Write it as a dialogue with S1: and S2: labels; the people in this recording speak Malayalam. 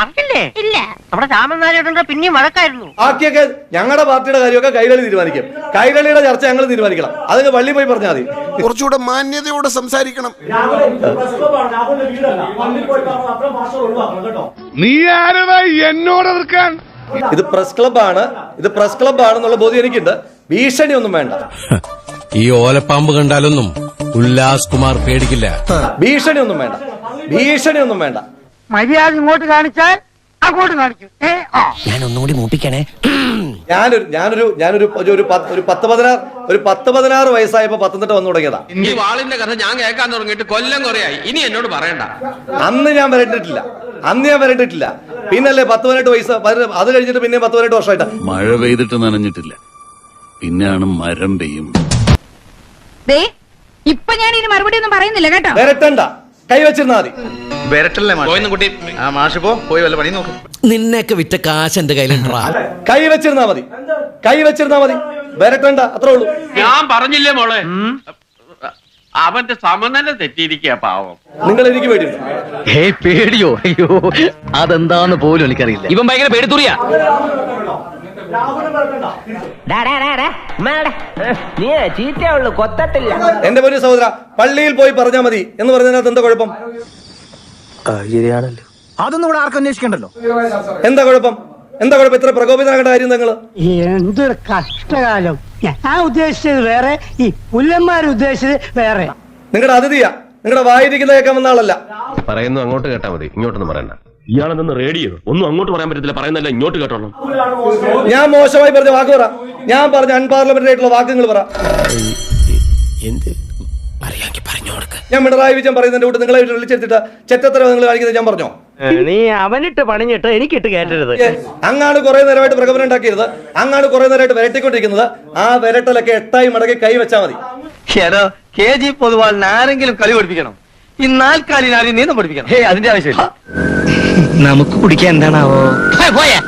S1: അറിയില്ലേ
S2: ഇല്ല.
S1: നമ്മുടെ രാമനാരായണന്റെ പിന്നെയും വഴക്കായിരുന്നു.
S3: ബാക്കിയൊക്കെ ഞങ്ങളുടെ പാർട്ടിയുടെ കാര്യമൊക്കെ കൈരളി തീരുമാനിക്കും. കൈരളിയുടെ ചർച്ച ഞങ്ങൾ തീരുമാനിക്കണം. അതൊക്കെ വള്ളി പോയി പറഞ്ഞാൽ മതി.
S4: കുറച്ചുകൂടെ മാന്യതയോടെ സംസാരിക്കണം.
S5: നീ ആരടാ എന്നോട് എതിർക്കാൻ?
S3: ഇത് പ്രസ് ക്ലബാണ് ഇത് പ്രസ് ക്ലബാണെന്നുള്ള ബോധ്യം എനിക്കുണ്ട്. ഭീഷണി ഒന്നും വേണ്ട
S6: ഈ ഓലപ്പാമ്പ് കണ്ടാലൊന്നും ഉല്ലാസ് കുമാർ പേടിക്കില്ല.
S3: ഭീഷണി ഒന്നും വേണ്ട. ഭീഷണി ഒന്നും വേണ്ട.
S1: മര്യാദ ഇങ്ങോട്ട് കാണിച്ചാൽ അങ്ങോട്ട് കാണിച്ചു ഏ ആ.
S7: ഞാൻ ഒന്നുകൂടി മൂപ്പിക്കണേ.
S3: ഞാനൊരു ഞാനൊരു ഞാനൊരു ഒരു- ഒരു പത്ത് ഒരു പത്ത് പതിനാറ് ഒരു പത്ത് പതിനാറ് വയസ്സായപ്പോ പത്തനംതിട്ട വന്നു തുടങ്ങിയതാ.
S8: ഈ വാളിന്റെ കഥ ഞാൻ കേൾക്കാൻ തുടങ്ങിയിട്ട് കൊല്ലം കുറയായി. ഇനി എന്നോട് പറയണ്ട.
S3: അന്ന് ഞാൻ വരണ്ടിട്ടില്ല. അന്ന് ഞാൻ വരണ്ടിട്ടില്ല. പിന്നല്ലേ പത്ത് പതിനെട്ട് വയസ്സ് പതിനെ- അത് കഴിഞ്ഞിട്ട് പിന്നെ പത്ത് പതിനെട്ട് വർഷമായിട്ട്.
S5: മഴ പെയ്തിട്ട് നനഞ്ഞിട്ടില്ല. പിന്നെയാണ് മരം പെയ്യും.
S2: ദേ ഇപ്പൊ ഞാൻ ഇനി മറുപടി ഒന്നും പറയുന്നില്ല കേട്ടോ.
S3: വരട്ടണ്ട. കൈവച്ചിരുന്നാ മതി.
S8: പോയിന്ന് നോക്ക്.
S6: നിന്നെയൊക്കെ വിറ്റ കാശ് എന്റെ കൈ
S3: വെച്ചിരുന്നാ മതി. കൈ വെച്ചിരുന്നാ മതി. വരട്ടണ്ട അത്രേ ഉള്ളൂ.
S8: ഞാൻ പറഞ്ഞില്ലേ മോളെ? അവന്റെ സമനില തെറ്റിയിരിക്കുക പാവം.
S3: നിങ്ങൾ എനിക്ക്
S7: ഏയ് പേടിയോ? അയ്യോ അതെന്താന്ന് പോലും എനിക്കറിയില്ല. ഇവൻ ഭയങ്കര പേടിത്തുറിയാ.
S1: കൊത്തത്തില്ല
S3: എന്റെ പൊന്നു സഹോദര പള്ളിയിൽ പോയി പറഞ്ഞാ മതി എന്ന് പറഞ്ഞതിനകത്ത് എന്താ കുഴപ്പം?
S9: അതൊന്നും ഇവിടെ ആർക്കും അന്വേഷിക്കണ്ടല്ലോ.
S3: എന്താ കുഴപ്പം? എന്താ കുഴപ്പം? ഇത്ര പ്രകോപിതനാകേണ്ട കാര്യം നിങ്ങൾ
S1: എന്തൊരു കഷ്ടകാലം. ഞാൻ ഉദ്ദേശിച്ചത് വേറെ ഈ പുല്ലന്മാർ ഉദ്ദേശിച്ചത് വേറെ.
S3: നിങ്ങളുടെ അതിഥിയാ. നിങ്ങളുടെ വായിരിക്കുന്ന കേൾക്കാൻ വന്ന ആളല്ല.
S10: പറയുന്നു അങ്ങോട്ട് കേട്ടാ മതി ഇങ്ങോട്ടൊന്നും പറയണ്ട. ഇയാളെന്ന് റേഡിയോ ഒന്നും അങ്ങോട്ട് പറയാൻ പറ്റത്തില്ല പറയുന്നല്ല ഇങ്ങോട്ട് കേട്ടോളൂ
S3: ഞാൻ മോശമായി പറഞ്ഞ വാക്ക് പറ. ഞാൻ പറഞ്ഞ അൺപാർലമെന്ററി ആയിട്ടുള്ള വാക്കുകൾ പറ.
S6: എന്ത്? പറഞ്ഞു കൊടുക്ക
S3: ഞാൻ പിണറായി വിജയൻ പറയുന്നതിന്റെ കൂട്ട് നിങ്ങളെ വിളിച്ചെടുത്തിട്ട് ചെറ്റത്തര നിങ്ങൾ കാണിക്കുന്നത് ഞാൻ പറഞ്ഞോ?
S1: നീ അവനിട്ട് പണിഞ്ഞിട്ട് എനിക്കിട്ട്
S3: കേട്ടരുത് അങ്ങാണ് കുറെ നേരമായിട്ട് പ്രകടനം ഉണ്ടാക്കിയത് അങ്ങാണ് കുറെ നേരമായിട്ട് വരട്ടിക്കൊണ്ടിരിക്കുന്നത്. ആ വരട്ടലൊക്കെ എട്ടായി മടക്കി കൈ വെച്ചാൽ മതി.
S7: കെ ജി പൊതുവാളിന് ആരെങ്കിലും കളി പഠിപ്പിക്കണം. ഈ നാൽക്കാലിന് ആരെയും നീന്തം പഠിപ്പിക്കണം. ഹേ അതിന്റെ ആവശ്യമില്ല. നമുക്ക് കുടിക്കാൻ എന്താണാവോ? പോയാ.